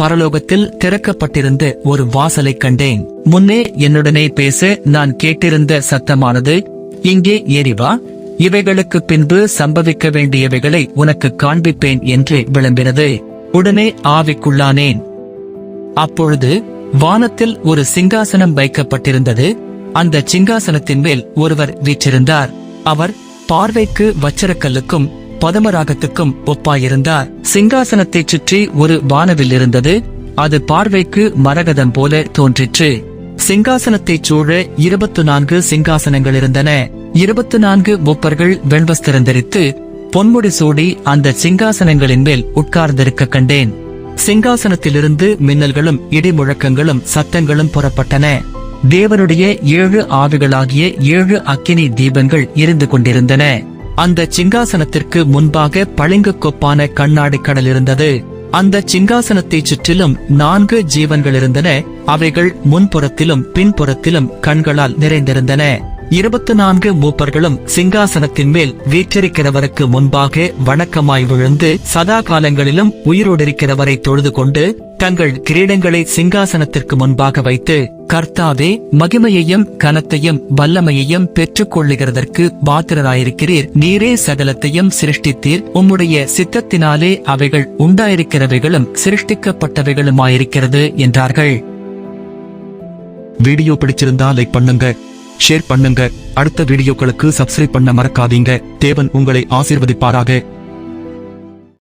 பரலோகத்தில் திறக்கப்பட்டிருந்த ஒரு வாசலை கண்டேன். முன்னே என்னுடனே பேச நான் கேட்டிருந்த சத்தமானது இங்கே ஏறி வா. இவைகளுக்கு பின்பு சம்பவிக்க வேண்டியவைகளை உனக்கு காண்பிப்பேன் என்று விளம்பினது. உடனே ஆவிக்குள்ளானேன். அப்பொழுது வானத்தில் ஒரு சிங்காசனம் வைக்கப்பட்டிருந்தது. அந்த சிங்காசனத்தின் மேல் ஒருவர் வீற்றிருந்தார். அவர் பார்வைக்கு வச்சரக்கல்லுக்கும் பதமராகத்துக்கும் ஒப்பாயிருந்தார். சிங்காசனத்தைச் சுற்றி ஒரு வானவில் இருந்தது. அது பார்வைக்கு மரகதம் போல தோன்றிற்று. சிங்காசனத்தைச் சூழ இருபத்து நான்கு சிங்காசனங்கள் இருந்தன. இருபத்து நான்கு மூப்பர்கள் வெண்வஸ்திரந்தரித்து பொன்முடி சூடி அந்த சிங்காசனங்களின் மேல் உட்கார்ந்திருக்க கண்டேன். சிங்காசனத்திலிருந்து மின்னல்களும் இடிமுழக்கங்களும் சத்தங்களும் புறப்பட்டன. தேவனுடைய ஏழு ஆவிகளாகிய ஏழு அக்கினி தீபங்கள் இருந்து கொண்டிருந்தன. அந்த சிங்காசனத்திற்கு முன்பாக பளிங்கு கொப்பான கண்ணாடி கடல் இருந்தது. அந்த சிங்காசனத்தைச் சுற்றிலும் நான்கு ஜீவன்கள் இருந்தன. அவைகள் முன்புறத்திலும் பின்புறத்திலும் கண்களால் நிறைந்திருந்தன. இருபத்து நான்கு மூப்பர்களும் சிங்காசனத்தின் மேல் வீற்றிருக்கிறவருக்கு முன்பாக வணக்கமாய் விழுந்து சதா காலங்களிலும் உயிரோடிருக்கிறவரை தொழுது கொண்டு தங்கள் கிரீடங்களை சிங்காசனத்திற்கு முன்பாக வைத்து கர்த்தாவே மகிமையையும் கனத்தையும் வல்லமையையும் பெற்றுக் கொள்ளுகிறதற்கு பாத்திரராயிருக்கிறீர். நீரே சகலத்தையும் சிருஷ்டித்தீர். உம்முடைய சித்தத்தினாலே அவைகள் உண்டாயிருக்கிறவைகளும் சிருஷ்டிக்கப்பட்டவைகளுமாயிருக்கிறது என்றார்கள். வீடியோ பிடிச்சிருந்தா லைக் பண்ணுங்க ஷேர் பண்ணுங்க. அடுத்த வீடியோக்களுக்கு சப்ஸ்கிரைப் பண்ண மறக்காதீங்க. தேவன் உங்களை ஆசீர்வதிப்பாராக.